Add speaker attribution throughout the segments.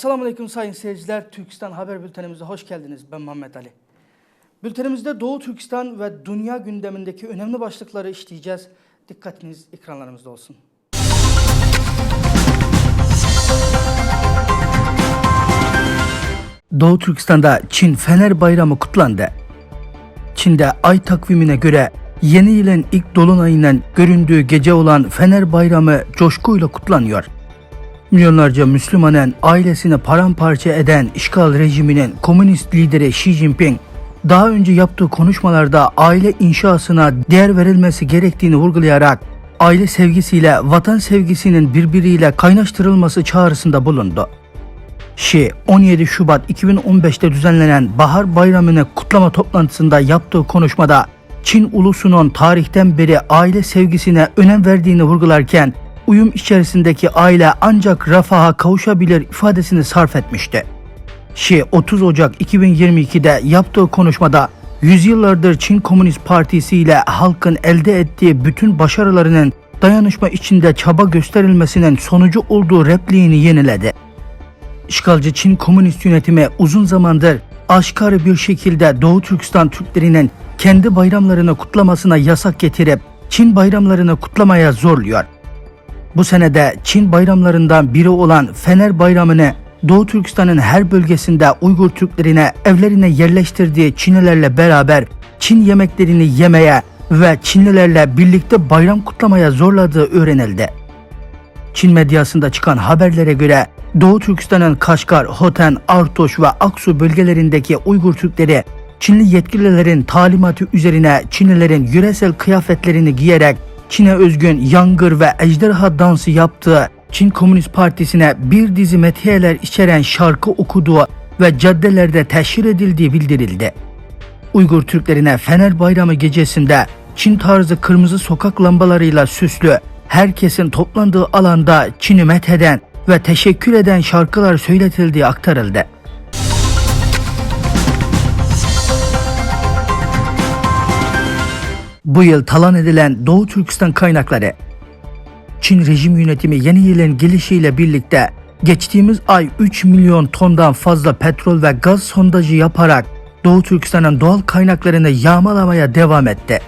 Speaker 1: Esselamu Aleyküm sayın seyirciler. Türkistan Haber Bültenimize hoş geldiniz. Ben Muhammed Ali. Bültenimizde Doğu Türkistan ve dünya gündemindeki önemli başlıkları işleyeceğiz. Dikkatiniz ekranlarımızda olsun. Doğu Türkistan'da Çin Fener Bayramı kutlandı. Çin'de ay takvimine göre yeni yılın ilk dolunayının göründüğü gece olan Fener Bayramı coşkuyla kutlanıyor. Milyonlarca Müslümanın ailesini paramparça eden işgal rejiminin komünist lideri Xi Jinping, daha önce yaptığı konuşmalarda aile inşasına değer verilmesi gerektiğini vurgulayarak aile sevgisiyle vatan sevgisinin birbiriyle kaynaştırılması çağrısında bulundu. Şi 17 Şubat 2015'te düzenlenen Bahar Bayramı'nı kutlama toplantısında yaptığı konuşmada Çin ulusunun tarihten beri aile sevgisine önem verdiğini vurgularken uyum içerisindeki aile ancak refaha kavuşabilir ifadesini sarf etmişti. Şi 30 Ocak 2022'de yaptığı konuşmada yüzyıllardır Çin Komünist Partisi ile halkın elde ettiği bütün başarılarının dayanışma içinde çaba gösterilmesinin sonucu olduğu repliğini yeniledi. İşgalci Çin komünist yönetimi uzun zamandır aşkarı bir şekilde Doğu Türkistan Türklerinin kendi bayramlarını kutlamasına yasak getirip Çin bayramlarını kutlamaya zorluyor. Bu senede Çin bayramlarından biri olan Fener Bayramı'nı Doğu Türkistan'ın her bölgesinde Uygur Türklerine evlerine yerleştirdiği Çinlilerle beraber Çin yemeklerini yemeye ve Çinlilerle birlikte bayram kutlamaya zorladığı öğrenildi. Çin medyasında çıkan haberlere göre Doğu Türkistan'ın Kaşgar, Hoten, Artoş ve Aksu bölgelerindeki Uygur Türkleri Çinli yetkililerin talimatı üzerine Çinlilerin yöresel kıyafetlerini giyerek Çin'e özgün yangır ve ejderha dansı yaptığı Çin Komünist Partisi'ne bir dizi metiyeler içeren şarkı okuduğu ve caddelerde teşhir edildiği bildirildi. Uygur Türklerine Fener Bayramı gecesinde Çin tarzı kırmızı sokak lambalarıyla süslü, herkesin toplandığı alanda Çin'i metheden ve teşekkür eden şarkılar söyletildiği aktarıldı. Bu yıl talan edilen Doğu Türkistan kaynakları Çin rejim yönetimi yeni yılın gelişiyle birlikte geçtiğimiz ay 3 milyon tondan fazla petrol ve gaz sondajı yaparak Doğu Türkistan'ın doğal kaynaklarını yağmalamaya devam etti.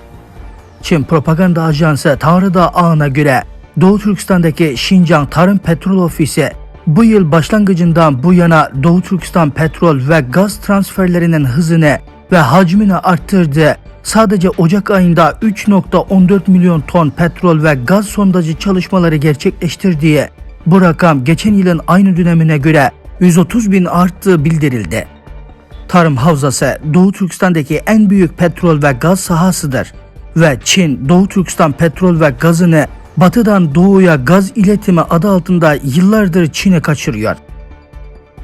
Speaker 1: Çin propaganda ajansı Tanrıdağ ağına göre Doğu Türkistan'daki Şincan Tarım Petrol Ofisi bu yıl başlangıcından bu yana Doğu Türkistan petrol ve gaz transferlerinin hızını ve hacmini arttırdı. Sadece Ocak ayında 3.14 milyon ton petrol ve gaz sondajı çalışmaları gerçekleştirdiği bu rakam geçen yılın aynı dönemine göre 130 bin arttığı bildirildi. Tarım Havzası Doğu Türkistan'daki en büyük petrol ve gaz sahasıdır ve Çin Doğu Türkistan petrol ve gazını batıdan doğuya gaz iletimi adı altında yıllardır Çin'e kaçırıyor.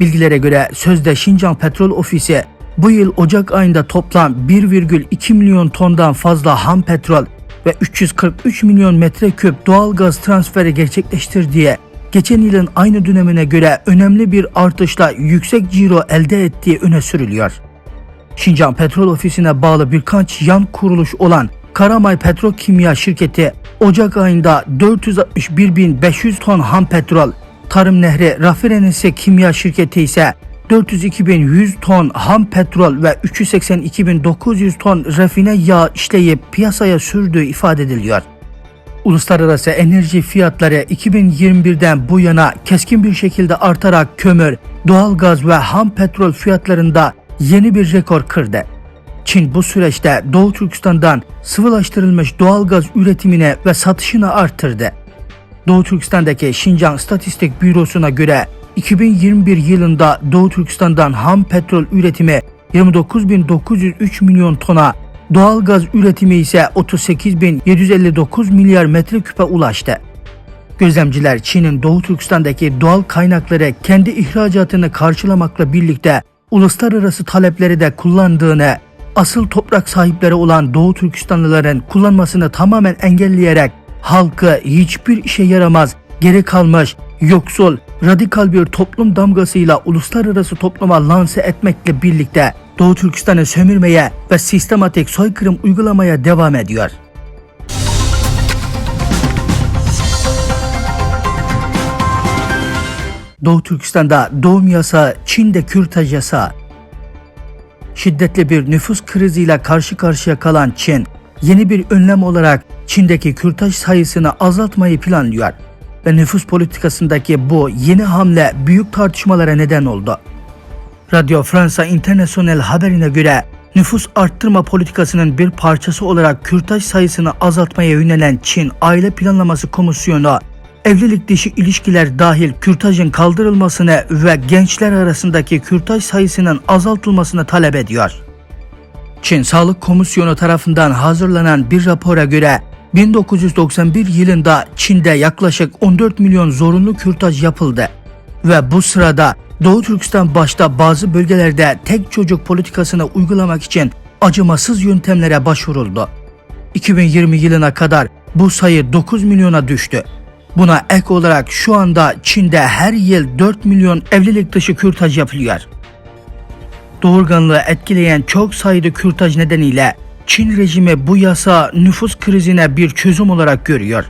Speaker 1: Bilgilere göre sözde Şincan Petrol Ofisi bu yıl Ocak ayında toplam 1,2 milyon tondan fazla ham petrol ve 343 milyon metreküp doğal gaz transferi gerçekleştirdiği, geçen yılın aynı dönemine göre önemli bir artışla yüksek ciro elde ettiği öne sürülüyor. Şincan Petrol Ofisi'ne bağlı birkaç yan kuruluş olan Karamay Petrokimya şirketi Ocak ayında 461.500 ton ham petrol, Tarım Nehri Rafinerisi Kimya şirketi ise 402.100 ton ham petrol ve 382.900 ton rafine yağ işleyip piyasaya sürdüğü ifade ediliyor. Uluslararası enerji fiyatları 2021'den bu yana keskin bir şekilde artarak kömür, doğalgaz ve ham petrol fiyatlarında yeni bir rekor kırdı. Çin bu süreçte Doğu Türkistan'dan sıvılaştırılmış doğalgaz üretimine ve satışını arttırdı. Doğu Türkistan'daki Şincan Statistik Bürosu'na göre 2021 yılında Doğu Türkistan'dan ham petrol üretimi 29.903 milyon tona, doğalgaz üretimi ise 38.759 milyar metreküpe ulaştı. Gözlemciler Çin'in Doğu Türkistan'daki doğal kaynakları kendi ihracatını karşılamakla birlikte uluslararası talepleri de kullandığını, asıl toprak sahipleri olan Doğu Türkistanlıların kullanmasını tamamen engelleyerek halkı hiçbir işe yaramaz, geri kalmış, yoksul, radikal bir toplum damgasıyla uluslararası topluma lanse etmekle birlikte Doğu Türkistan'ı sömürmeye ve sistematik soykırım uygulamaya devam ediyor. Doğu Türkistan'da doğum yasağı, Çin'de kürtaj yasağı. Şiddetli bir nüfus kriziyle karşı karşıya kalan Çin, yeni bir önlem olarak Çin'deki kürtaj sayısını azaltmayı planlıyor. Ve nüfus politikasındaki bu yeni hamle büyük tartışmalara neden oldu. Radyo Fransa International haberine göre nüfus arttırma politikasının bir parçası olarak kürtaj sayısını azaltmaya yönelen Çin Aile Planlaması Komisyonu evlilik dışı ilişkiler dahil kürtajın kaldırılmasını ve gençler arasındaki kürtaj sayısının azaltılmasını talep ediyor. Çin Sağlık Komisyonu tarafından hazırlanan bir rapora göre 1991 yılında Çin'de yaklaşık 14 milyon zorunlu kürtaj yapıldı ve bu sırada Doğu Türkistan başta bazı bölgelerde tek çocuk politikasını uygulamak için acımasız yöntemlere başvuruldu. 2020 yılına kadar bu sayı 9 milyona düştü. Buna ek olarak şu anda Çin'de her yıl 4 milyon evlilik dışı kürtaj yapılıyor. Doğurganlığı etkileyen çok sayıda kürtaj nedeniyle Çin rejimi bu yasa nüfus krizine bir çözüm olarak görüyor.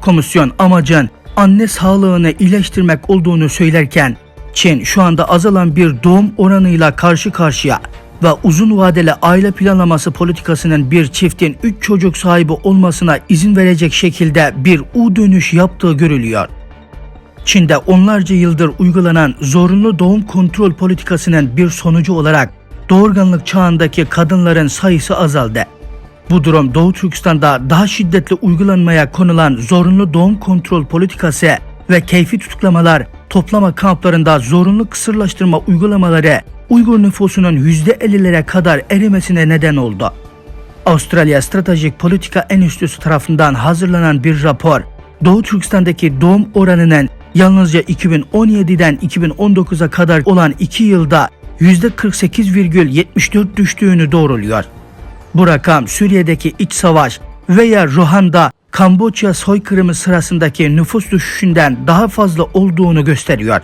Speaker 1: Komisyon amacın anne sağlığını iyileştirmek olduğunu söylerken Çin şu anda azalan bir doğum oranıyla karşı karşıya ve uzun vadeli aile planlaması politikasının bir çiftin 3 çocuk sahibi olmasına izin verecek şekilde bir U dönüş yaptığı görülüyor. Çin'de onlarca yıldır uygulanan zorunlu doğum kontrol politikasının bir sonucu olarak doğurganlık çağındaki kadınların sayısı azaldı. Bu durum Doğu Türkistan'da daha şiddetli uygulanmaya konulan zorunlu doğum kontrol politikası ve keyfi tutuklamalar, toplama kamplarında zorunlu kısırlaştırma uygulamaları Uygur nüfusunun %50'lere kadar erimesine neden oldu. Avustralya Stratejik Politika Enstitüsü tarafından hazırlanan bir rapor, Doğu Türkistan'daki doğum oranının yalnızca 2017'den 2019'a kadar olan 2 yılda %48,74 düştüğünü doğruluyor. Bu rakam Suriye'deki iç savaş veya Ruanda, Kamboçya soykırımı sırasındaki nüfus düşüşünden daha fazla olduğunu gösteriyor.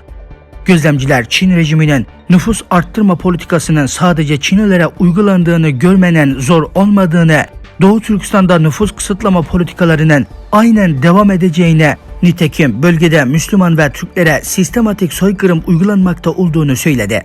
Speaker 1: Gözlemciler Çin rejiminin nüfus arttırma politikasının sadece Çinlilere uygulandığını görmenin zor olmadığını, Doğu Türkistan'da nüfus kısıtlama politikalarının aynen devam edeceğine, nitekim bölgede Müslüman ve Türklere sistematik soykırım uygulanmakta olduğunu söyledi.